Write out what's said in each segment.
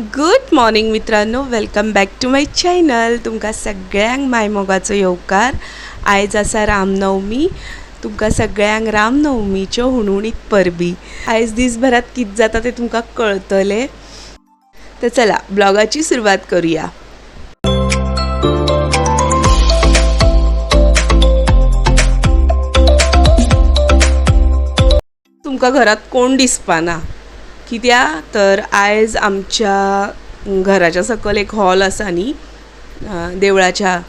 Good morning मित्रांनो. Welcome back to my channel तुमकां सगळ्यांक मायमोगाचो येवकार. आयज आसा रामनवमी. तुमकां सगळ्यांक रामनवमीच्यो हुणहुणीत परबी. आयज दीसभरात कितें जाता तें तुमकां कळतले? तर चला ब्लॉगाची सुरवात करूया. तुमकां घरात कोण दिसपाना? कित्या तर आयज आमच्या घराच्या सकयल एक हॉल आसा न्ही देवळाच्या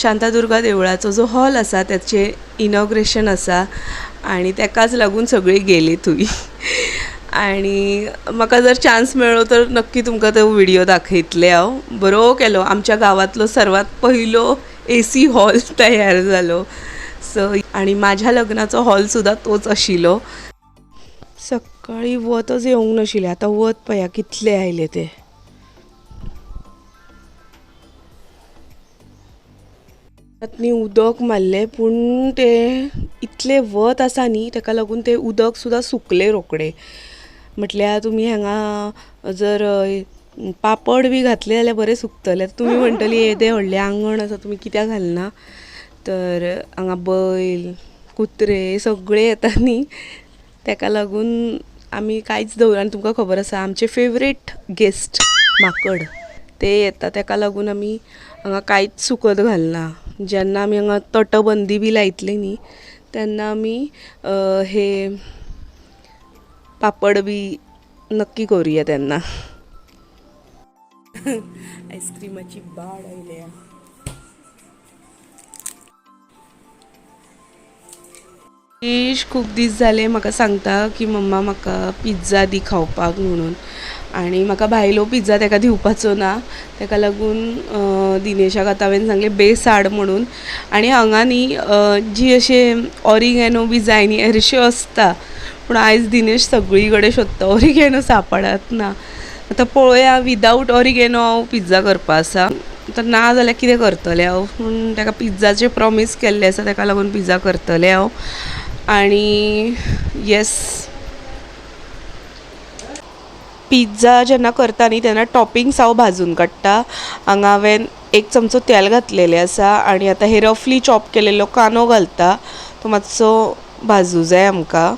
शांतादुर्गा देवळाचो जो हॉल आसा त्याचे इनॉग्रेशन आसा आनी तेकाच लागून सगळीं गेली थंय आनी म्हाका जर चान्स मेळ्ळो तर नक्की तुमकां तो व्हिडियो दाखयतले हांव बरो केलो. आमच्या गांवांतलो सर्वात पयलो ए सी हॉल तयार जालो सो आनी म्हाज्या लग्नाचो हॉल सुद्दां तोच आशिल्लो सकाळी वतच येवंक नाशिल्लें आतां वत पया कितले आयले ते. नी उदक मारलें पूण ते इतले वत आसा न्ही ताका लागून ते उदक सुद्दां सुकले रोखडें म्हटल्यार तुमी हांगा जर पापड बी घातले जाल्यार बरें सुकतले. तुमी म्हणटली येदें व्हडलें आंगण आसा तुमी कित्याक घालना? तर हांगा बैल कुत्रे सगळे येता न्ही ताका लागून आमी कांयच दवर आनी तुमकां खबर आसा आमचे फेवरेट गेस्ट माकड. ते येता तेका लागून आमी हांगा कांयच सुकत घालना. जेन्ना आमी हांगा तटबंदी बी लायतली न्ही तेन्ना आमी हे पापड बी नक्की करुया तेन्ना आयस्क्रीमाची बाड आयल्या. इश खूब दीस जाले म्हाका सांगता की मम्मा म्हाका पिझ्झा दी खावपाक म्हणून. आनी म्हाका भायलो पिझ्झा ताका दिवपाचो ना ताका लागून दिनेशाक आतां हांवें सांगलें बेस हाड म्हणून. आनी हांगा न्ही जी अशें ऑरिगेनो बी जाय न्ही हरश्यो आसता पूण आयज दिनेश सगळी कडेन सोदता ऑरिगेनो सांपडात ना. आतां पळोवया विदावट ऑरिगेनो हांव पिझ्झा करपा आसा. आतां ना जाल्यार कितें करतलें हांव? पूण ताका पिझ्झाचें प्रॉमीस केल्लें आसा ताका लागून पिझ्झा करतलें हांव. आनी येस पिझ्झा जेन्ना करता न्ही तेन्ना टॉपिंग्स हांव भाजून काडटा हांगा हांवें एक चमचो तेल घातलेलें आसा आनी आतां हे रफली चॉप केलेलो कांदो घालता. तो मातसो भाजूं जाय आमकां.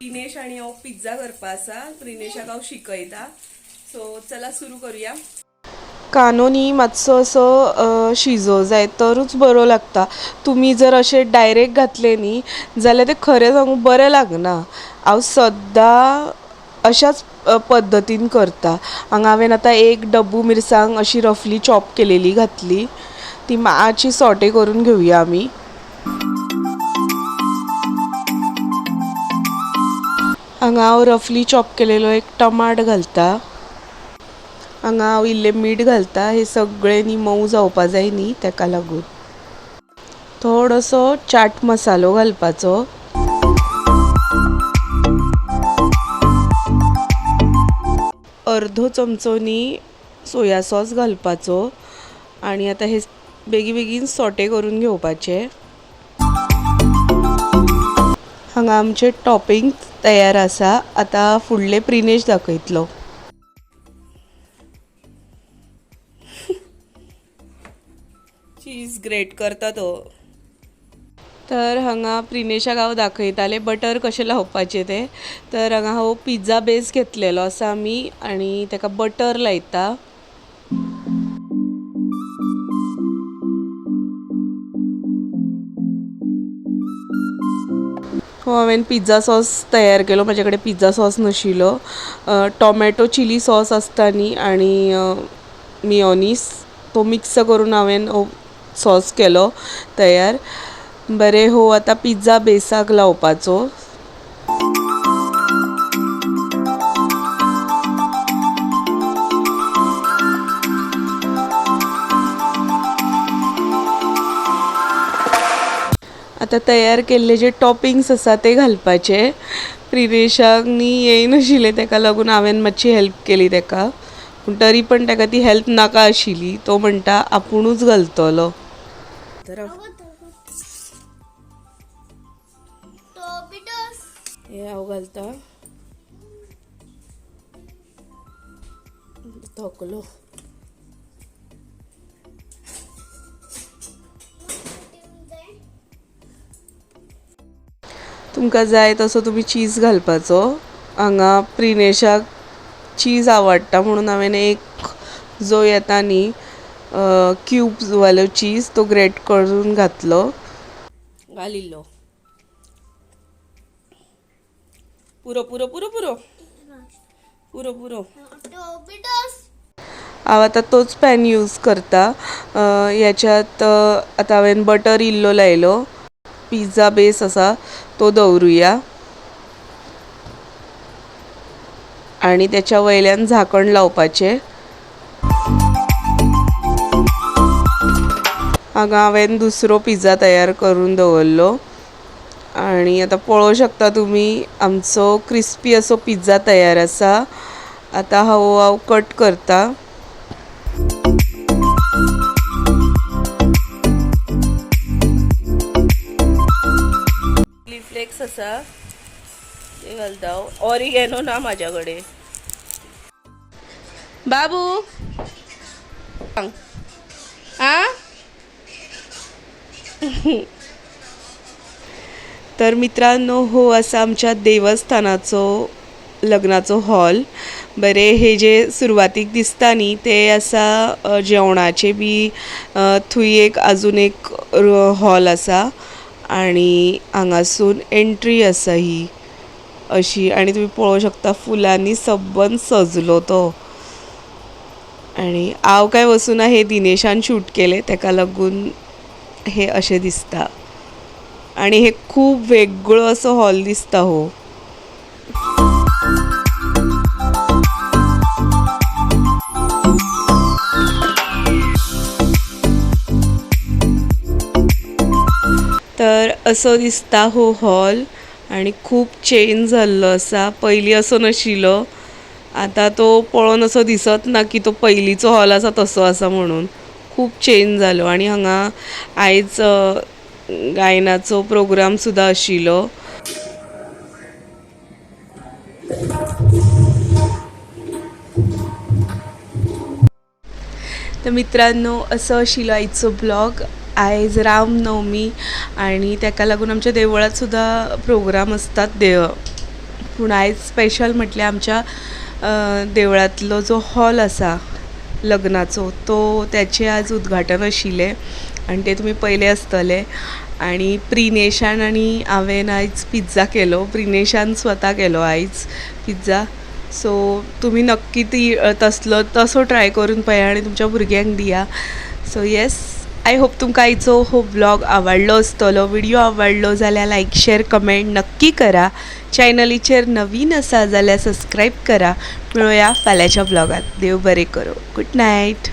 दिनेश आनी हांव पिझ्झा करपा आसा दिनेशाक हांव शिकयता. सो चला सुरू करुया. कांदो न्ही मातसो असो शिजो जाय तरूच बरो लागता. तुमी जर अशें डायरेक्ट घातले न्ही जाल्यार ते खरें सांगू बरें लागना. हांव सद्दां अशाच पद्दतीन करता. हांगा हांवें आतां एक डब्बू मिरसांग अशी रफली चॉप केलेली घातली. ती मातशी सॉटे करून घेवया आमी हांगा हांव रफली चॉप केलेलो एक टमाट घालता. हांगा हांव इल्लें मीठ घालता हे सगळें न्ही मऊ जावपा जाय न्ही ताका लागून. थोडोसो चाट मसालो घालपाचो. अर्धो चमचो न्ही सोया सॉस घालपाचो आनी आतां हे बेगी बेगीन सोटे करून घेवपाचे. हांगा आमचे टॉपिंग तयार आसा. आतां फुडले प्रिनेश दाखयतलो. चीज ग्रेट करता तो तर हांगा प्रिनेशा हांव दाखयतालें बटर कशें लावपाचें तें? तर हांगा हो पिझ्झा बेस घेतलेलो आसा आमी आनी ताका बटर लायता. हो हांवें पिझ्झा सॉस तयार केलो. म्हाजे कडेन पिझ्झा सॉस नाशिल्लो टॉमॅटो चिली सॉस आसता न्ही आनी मियोनीस तो मिक्स करून हांवें सॉस केलो तयार. बरें हो आतां पिझ्झा बेसाक लावपाचो. आतां तयार केल्ले जे टॉपिंग्स आसा ते घालपाचे. प्रिवेशाक न्ही येयनाशिल्लें ताका लागून हांवें मातशी हेल्प केली ताका. पूण तरी पण ताका ती हेल्प नाका आशिल्ली तो म्हणटा आपुणूच घालतलो. तर हे हांव घालता थकलो तुमकां जाय तसो तुमी चीज घालपाचो. हांगा प्रिनेशाक चीज आवडटा म्हणून हांवें एक जो येता न्ही क्यूब्स वालो चीज तो ग्रेट करून घातलो. घालिल्लो पुरो पुरो पुरो पुरो. पुरो पुरो. हांव आतां तोच पॅन यूज करता. ह्याच्यात आतां हांवें बटर इल्लो लायलो. पिझ्झा बेस आसा तो दवरुया. आणि त्याच्या वयल्यान झाकण लावपाचें. हांगा हांवें दुसरो पिझ्झा तयार करून दवरलो. आणि आतां पळोवं शकता तुमी आमचो क्रिस्पी असो पिझ्झा तयार आसा आतां हांव हांव कट करता. फ्लेक्स आसा ते घालता ऑरिगेनो ना म्हाज्या कडेन बाबू. सांग. तर मित्रांनो हो असं आमच्या देवस्थानाचो लग्नाचो हॉल. बरे हे जे सुरवातीक दिसता न्ही ते आसा जेवणाचे बी अ, थंय एक आजून एक हॉल आसा आणि हांगासून एंट्री आसा ही. अशी आणि तुम्ही पळोवंक शकता फुलांनी सबंद सजलो तो. आणि हांव काय वचूना हे दिनेशान शूट केले ताका लागून हे अशें दिसता. आणि हे खूप वेगळो असो हॉल दिसता हो. तर असो दिसता हो हॉल आणि खूप चेंज जाल्लो आसा पयलीं असो नाशिल्लो आतां तो पळोवन असो दिसत ना की तो पयलींचो हॉल आसा तसो आसा म्हणून. खूप चेंज जालो आनी हांगा आयज गायनाचो प्रोग्राम सुद्दां आशिल्लो तर मित्रांनो असो आशिल्लो आयचो ब्लॉग आयज रामनवमी आणि ताका लागून आमच्या देवळात सुद्दां प्रोग्राम आसतात देव पूण आयज स्पेशल म्हटल्यार आमच्या देवळांतलो जो हॉल आसा लग्नाचो. तो त्याचे आज उद्घाटन आशिल्लें आनी ते तुमी पयलें आसतले आनी प्रिनेशान आनी हांवें आयज पिझ्झा केलो. प्रिनेशान स्वता केलो आयज पिझ्झा. सो तुमी नक्की ती तसलो तसो ट्राय करून पळया आनी तुमच्या भुरग्यांक दिया. सो येस आय होप तुमकां आयचो हो ब्लॉग आवडलो आसतलो व्हिडिओ आवडलो जाल्यार लायक शेअर कमेंट नक्की करा. चॅनलीचेर नवीन आसा जाल्यार सबस्क्राईब करा. मेळुया फाल्यांच्या ब्लॉगात देव बरें करो. Good night